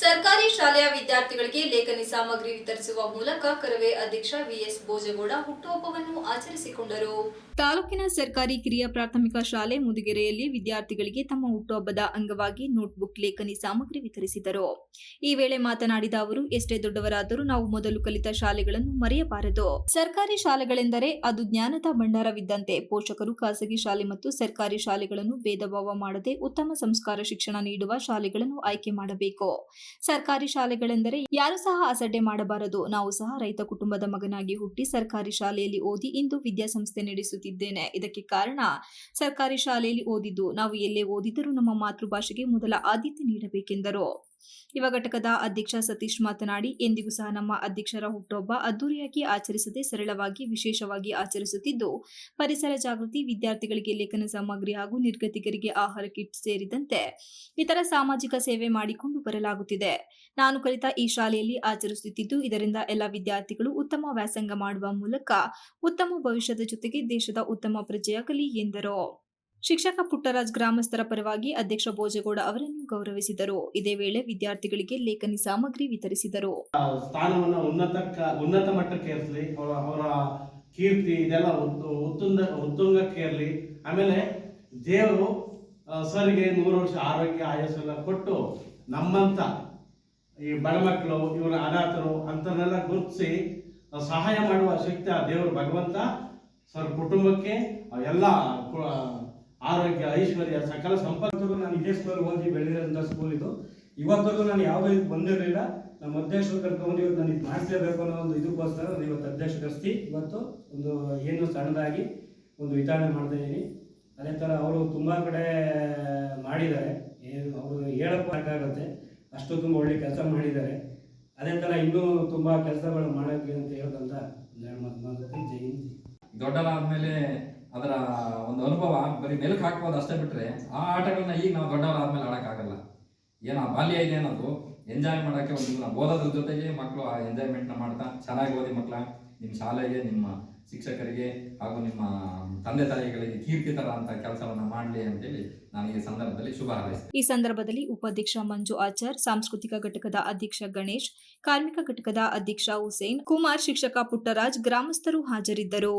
ಸರ್ಕಾರಿ ಶಾಲೆಯ ವಿದ್ಯಾರ್ಥಿಗಳಿಗೆ ಲೇಖನಿ ಸಾಮಗ್ರಿ ವಿತರಿಸುವ ಮೂಲಕ ಕರವೇ ಅಧ್ಯಕ್ಷ ವಿಎಸ್ ಭೋಜಗೌಡ ಹುಟ್ಟುಹಬ್ಬವನ್ನು ಆಚರಿಸಿಕೊಂಡರು. ತಾಲೂಕಿನ ಸರ್ಕಾರಿ ಕಿರಿಯ ಪ್ರಾಥಮಿಕ ಶಾಲೆ ಮುದುಗೆರೆಯಲ್ಲಿ ವಿದ್ಯಾರ್ಥಿಗಳಿಗೆ ತಮ್ಮ ಹುಟ್ಟುಹಬ್ಬದ ಅಂಗವಾಗಿ ನೋಟ್ಬುಕ್ ಲೇಖನಿ ಸಾಮಗ್ರಿ ವಿತರಿಸಿದರು. ಈ ವೇಳೆ ಮಾತನಾಡಿದ ಅವರು, ಎಷ್ಟೇ ದೊಡ್ಡವರಾದರೂ ನಾವು ಮೊದಲು ಕಲಿತ ಶಾಲೆಗಳನ್ನು ಮರೆಯಬಾರದು. ಸರ್ಕಾರಿ ಶಾಲೆಗಳೆಂದರೆ ಅದು ಜ್ಞಾನದ ಭಂಡಾರವಿದ್ದಂತೆ ಪೋಷಕರು ಖಾಸಗಿ ಶಾಲೆ ಮತ್ತು ಸರ್ಕಾರಿ ಶಾಲೆಗಳನ್ನು ಭೇದಭಾವ ಮಾಡದೆ ಉತ್ತಮ ಸಂಸ್ಕಾರ ಶಿಕ್ಷಣ ನೀಡುವ ಶಾಲೆಗಳನ್ನು ಆಯ್ಕೆ ಮಾಡಬೇಕು. ಸರ್ಕಾರಿ ಶಾಲೆಗಳೆಂದರೆ ಯಾರು ಸಹ ಅಸಡ್ಡೆ ಮಾಡಬಾರದು. ನಾವು ಸಹ ರೈತ ಕುಟುಂಬದ ಮಗನಾಗಿ ಹುಟ್ಟಿ ಸರ್ಕಾರಿ ಶಾಲೆಯಲ್ಲಿ ಓದಿ ಇಂದು ವಿದ್ಯಾಸಂಸ್ಥೆ ನಡೆಸುತ್ತಿದ್ದೇನೆ. ಇದಕ್ಕೆ ಕಾರಣ ಸರ್ಕಾರಿ ಶಾಲೆಯಲ್ಲಿ ಓದಿದ್ದು, ನಾವು ಎಲ್ಲೇ ಓದಿದರೂ ನಮ್ಮ ಮಾತೃಭಾಷೆಗೆ ಮೊದಲ ಆದ್ಯತೆ ನೀಡಬೇಕೆಂದರು. ಯುವ ಘಟಕದ ಅಧ್ಯಕ್ಷ ಸತೀಶ್ ಮಾತನಾಡಿ, ಎಂದಿಗೂ ಸಹ ನಮ್ಮ ಅಧ್ಯಕ್ಷರ ಹುಟ್ಟುಹಬ್ಬ ಅದ್ದೂರಿಯಾಗಿ ಆಚರಿಸದೆ ಸರಳವಾಗಿ ವಿಶೇಷವಾಗಿ ಆಚರಿಸುತ್ತಿದ್ದು, ಪರಿಸರ ಜಾಗೃತಿ, ವಿದ್ಯಾರ್ಥಿಗಳಿಗೆ ಲೇಖನ ಸಾಮಗ್ರಿ ಹಾಗೂ ನಿರ್ಗತಿಕರಿಗೆ ಆಹಾರ ಕಿಟ್ ಸೇರಿದಂತೆ ಇತರ ಸಾಮಾಜಿಕ ಸೇವೆ ಮಾಡಿಕೊಂಡು ಬರಲಾಗುತ್ತಿದೆ. ನಾನು ಕಲಿತ ಈ ಶಾಲೆಯಲ್ಲಿ ಆಚರಿಸುತ್ತಿದ್ದು, ಇದರಿಂದ ಎಲ್ಲ ವಿದ್ಯಾರ್ಥಿಗಳು ಉತ್ತಮ ವ್ಯಾಸಂಗ ಮಾಡುವ ಮೂಲಕ ಉತ್ತಮ ಭವಿಷ್ಯದ ಜೊತೆಗೆ ದೇಶದ ಉತ್ತಮ ಪ್ರಜೆಯಾಗಲಿ ಎಂದರು. ಶಿಕ್ಷಕ ಪುಟ್ಟರಾಜ್ ಗ್ರಾಮಸ್ಥರ ಪರವಾಗಿ ಅಧ್ಯಕ್ಷ ಭೋಜಗೌಡ ಅವರನ್ನು ಗೌರವಿಸಿದರು. ಇದೇ ವೇಳೆ ವಿದ್ಯಾರ್ಥಿಗಳಿಗೆ ಲೇಖನಿ ಸಾಮಗ್ರಿ ವಿತರಿಸಿದರು. ಸ್ಥಾನವನ್ನು ಉನ್ನತ ಉನ್ನತ ಮಟ್ಟಕ್ಕೆ ಇರಲಿ ಅವರ ಕೀರ್ತಿ ಇದೆಲ್ಲ ಉತ್ತು- ಉತ್ತುಂಗ ಉತ್ತುಂಗಕ್ಕೆ ಇರಲಿ ಆಮೇಲೆ ದೇವರು ಸರಿಗೆ ನೂರು ವರ್ಷ ಆರೋಗ್ಯ ಆಯಸ್ಸೆಲ್ಲ ಕೊಟ್ಟು ನಮ್ಮಂತ ಈ ಬಡ ಮಕ್ಕಳು ಇವರ ಅನಾಥರು ಅಂಥವ್ರನ್ನೆಲ್ಲ ಗುರುತಿಸಿ ಸಹಾಯ ಮಾಡುವ ಶಕ್ತಿ ಆ ದೇವರು ಭಗವಂತ ಸರ್ ಕುಟುಂಬಕ್ಕೆ ಎಲ್ಲ ಆರೋಗ್ಯ, ಐಶ್ವರ್ಯ, ಸಕಲ ಸಂಪತ್ತು ನಾನು ಇದೇ ಸ್ಕೂಲ್ ಓದಿ ಬೆಳೆದಿರೋಂಥ ಸ್ಕೂಲ್ ಇದು. ಇವತ್ತಿಗೂ ನಾನು ಯಾವ ಇದಕ್ಕೆ ಬಂದಿರಲಿಲ್ಲ, ನಮ್ಮ ಅಧ್ಯಕ್ಷರು ಕರ್ಕೊಂಡು ಇವತ್ತು ನಾನು ಇದು ಮಾಡಿಸಲೇಬೇಕು ಅನ್ನೋ ಒಂದು ಇದಕ್ಕೋಸ್ಕರ ನಾನು ಇವತ್ತು ಅಧ್ಯಕ್ಷ ಕರೆಸಿ, ಇವತ್ತು ಒಂದು ಏನು ಸಣ್ಣದಾಗಿ ಒಂದು ವಿತರಣೆ ಮಾಡ್ತಾ ಇದ್ದೀನಿ. ಅದೇ ಥರ ಅವರು ತುಂಬ ಕಡೆ ಮಾಡಿದ್ದಾರೆ. ಏನು ಅವರು ಹೇಳಕ್ಕೂ ಆಗುತ್ತೆ. ಅಷ್ಟು ತುಂಬ ಒಳ್ಳೆ ಕೆಲಸ ಮಾಡಿದ್ದಾರೆ. ಅದೇ ಥರ ಇನ್ನೂ ತುಂಬ ಕೆಲಸಗಳು ಮಾಡೋಕ್ಕೆ ಅಂತ ಹೇಳ್ದಂತ ಜೈ ಹಿಂದ್. ಜೈ ದೊಡ್ಡವರಾದ್ಮೇಲೆ ಅದರ ಒಂದು ಅನುಭವ ಬರೀ ಮೆಲುಕು ಹಾಕ್ಬೋದು ಅಷ್ಟೇ ಬಿಟ್ರೆ ಆ ಆಟಗಳನ್ನ ಈಗ ನಾವು ದೊಡ್ಡವರಾದ್ಮೇಲೆ ಆಡೋಕ್ಕಾಗಲ್ಲ. ಏನು ಬಾಲ್ಯ ಇದೆ ಅನ್ನೋದು ಎಂಜಾಯ್ ಮಾಡೋಕ್ಕೆ ಒಂದು ನಾವು ಓದೋದ್ರ ಜೊತೆಗೆ ಮಕ್ಕಳು ಆ ಎಂಜಾಯ್ಮೆಂಟ್ನ ಮಾಡ್ತಾ ಚೆನ್ನಾಗಿ ಓದಿ ಮಕ್ಕಳ, ನಿಮ್ಮ ಶಾಲೆಗೆ, ನಿಮ್ಮ ಶಿಕ್ಷಕರಿಗೆ ಹಾಗೂ ನಿಮ್ಮ ತಂದೆ ತಾಯಿಗಳಿಗೆ ಕೀರ್ತಿ ತರ ಅಂತ ಕೆಲಸವನ್ನ ಮಾಡಲಿ ಅಂತೇಳಿ ನಾನು ಈ ಸಂದರ್ಭದಲ್ಲಿ ಶುಭ ಹಾರೈಸ್ತೀನಿ. ಈ ಸಂದರ್ಭದಲ್ಲಿ ಉಪಾಧ್ಯಕ್ಷ ಮಂಜು ಆಚಾರ್, ಸಾಂಸ್ಕೃತಿಕ ಘಟಕದ ಅಧ್ಯಕ್ಷ ಗಣೇಶ್, ಕಾರ್ಮಿಕ ಘಟಕದ ಅಧ್ಯಕ್ಷ ಹುಸೇನ್, ಕುಮಾರ್ ಶಿಕ್ಷಕ ಪುಟ್ಟರಾಜ್ ಗ್ರಾಮಸ್ಥರು ಹಾಜರಿದ್ದರು.